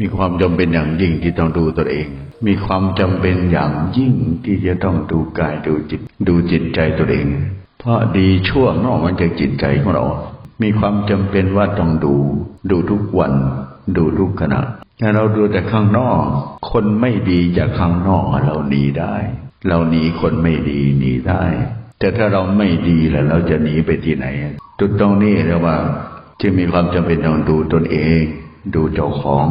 มีความจำเป็นอย่างยิ่งที่ต้องดูตัวเอง มีความจำเป็นอย่างยิ่งที่จะต้องดูกายดูจิต ดูจิตใจตัวเอง เพราะดีชั่วนอกมาจากจิตใจของเรา มีความจำเป็นว่าต้องดู ดูทุกวัน ดูทุกขณะถ้าเราดูแต่ข้างนอก คนไม่ดีจากข้างนอกเราหนีได้ เราหนีคนไม่ดีหนีได้ แต่ถ้าเราไม่ดีแล้วเราจะหนีไปที่ไหนจุดตรงนี้เรียกว่า จึงมีความจำเป็นต้องดูตนเอง ดูเจ้าของ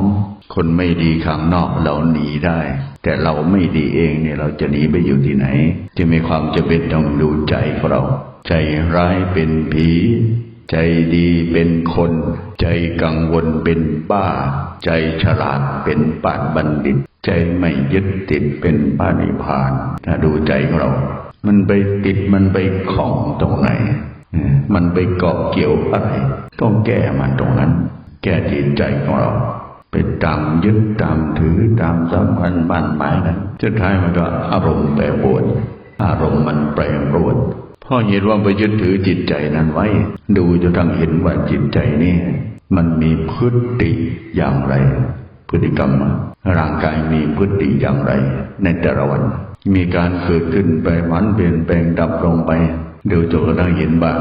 คนไม่ดีข้างนอกเราหนีได้ แต่เราไม่ดีเองเนี่ยเราจะหนีไปอยู่ที่ไหนจึงมีความจำเป็นต้องดูใจของเรา ใจร้ายเป็นผี ใจดีเป็นคน ใจกังวลเป็นบ้า ใจฉลาดเป็นปานบัณฑิต ใจไม่ยึดติดเป็นปานิพพาน ถ้าดูใจของเรา มันไปติดมันไปของตรงไหน มันไปเกาะเกี่ยวอะไร ต้องแก้มันตรงนั้น แก้จิตใจของเราไปตามยึดตามถือตามสำคัญบ้านหมายนั้นสุดท้ายมันก็อารมณ์แปรปรวนอารมณ์มันแปรปรวนพราะเหตุว่าไปยึดถือจิตใจนั้นไว้ ดูจนทั้งเห็นว่าจิตใจนี่มันมีพฤติอย่างไร พฤติกรรมร่างกายมีพฤติอย่างไร ในแต่ละวัน มีการเกิดขึ้นไปหวันเปลี่ยนแปลงดับลงไปเดี๋ยวจนกระทั่งเห็นว่า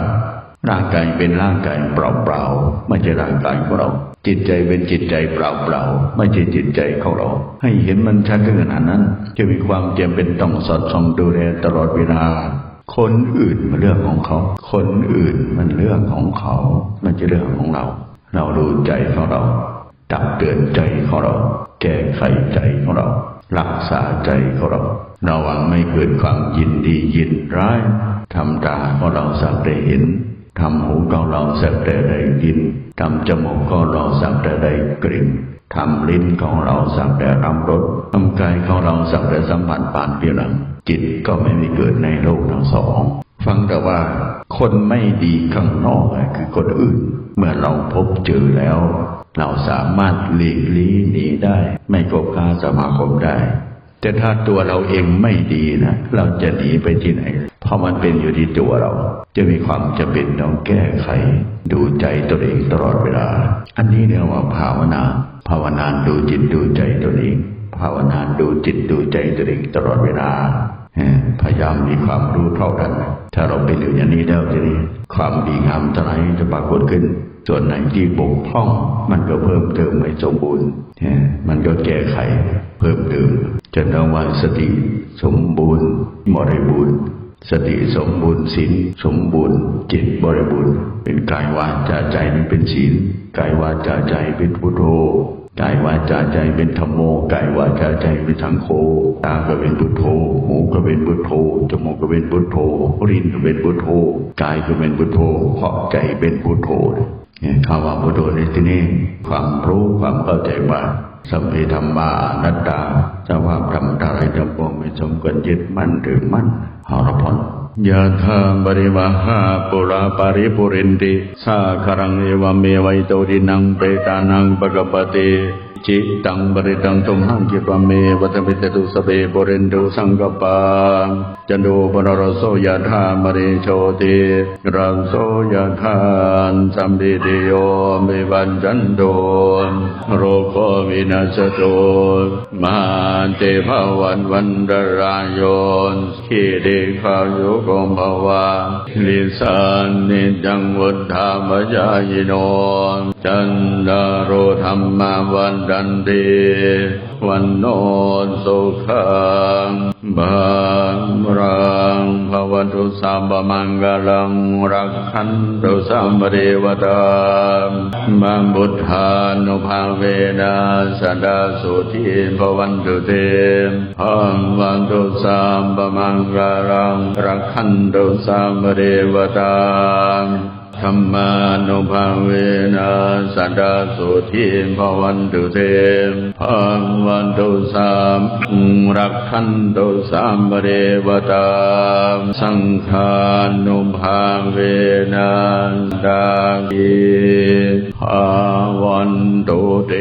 ร่างกายเป็นร่างกายเปล่าๆ ไม่ใช่ร่างกายของเรา จิตใจเป็นจิตใจเปล่าๆ ไม่ใช่จิตใจของเรา ให้เห็นมันชัดขนาดนั้น จะมีความจำเป็นต้องสอดส่องดูแลตลอดเวลา คนอื่นมันเรื่องของเขา คนอื่นมันเรื่องของเขาไม่ใช่เรื่องของเรา เราดูใจของเรา ตักเตือนใจของเรา แก้ไขใจของเรา รักษาใจของเราระวังไม่เกิดความยินดียินร้ายทำตาของเราสักแต่เห็น ทำหูของเราสักแต่ได้ยินทำจมูกของเราสักแต่ได้กลิ่นทำลิ้นของเราสักแต่รับรสทำกายของเราสักแต่สัมผัสปานเพียงหลังจิตก็ไม่มีเกิดในโลกทั้งสอง ฟังแต่ว่าคนไม่ดีข้างนอกคือคนอื่น เมื่อเราพบเจอแล้ว เราสามารถหลีกลี่หนีได้ ไม่กบค้าสมาคมได้ แต่ถ้าตัวเราเองไม่ดีนะเราจะหนีไปที่ไหน เพราะมันเป็นอยู่ที่ตัวเรา จะมีความจะเป็นต้องแก้ไข ดูใจตัวเองตลอดเวลา อันนี้เรียกว่าภาวนา ภาวนาดูจิตดูใจตัวเอง ภาวนาดูจิตดูใจตัวเองตลอดเวลา พยายามมีความรู้เท่ากัน ถ้าเราเป็นอยู่อย่างนี้แล้วทีนี้ความดีงามทั้งหลายจะปรากฏขึ้น ส่วนไหนที่บกพร่อง มันก็เพิ่มเติมไม่สมบูรณ์มันก็แก้ไขเพิ่มเติมจนเราว่าสติสมบูรณ์บริบูรณ์ สติสมบูรณ์ศีลสมบูรณ์ จิตบริบูรณ์ เป็นกายวาจาใจมันเป็นศีลกายวาจาใจเป็นพุทโธกายวาจาใจเป็นธรรมโมกายวาจาใจเป็นสังโฆตาก็เป็นพุทโธหูก็เป็นพุทโธจมูกก็เป็นพุทโธลิ้นก็เป็นพุทโธกายก็เป็นพุทโธเพราะใจเป็นพุทโธเนี่ยคำว่าพุทโธในที่นี้ความรู้ความเข้าใจว่าสัมเพธรรมานัตตา จะว่าทำอะไรจะปวงไม่สมควรยึดมั่นหรือมั่นหรพร ยะธาบริวหาปุราปาริปุรินติสาครังเอวเมวัยโตดินังเปตานังปะกปติจิตังบริตังตุมหังกิปะเมวัตมิตตุสเปบรินตุสังกปาจันโดปนรโสยะธามริโชติรังโสยะธานสัมปิติโยมิวันจันโดโรโควินาสโตมาเตภวันวันดรายโยนขีเดขายโยกมภวาลิสานิจังวุฒามจายโนจันดาโรธรรมวันดันเดวันโนสุขังบางรัง วัตุสัมบมังกลังรักขันตุสัมปเดวตามังบุทธานุภาเวนะสดาสุทิปวันตุเตหังวันตุสัมบมังกลังรักขันตุสัมปเดวตาธรรมานุภาเวนะสัตตาสุทิภวันตุเตพังวันตุสามรักขันตุสามเรวตาสังฆานุภาเวนะดากีภาวันตุเต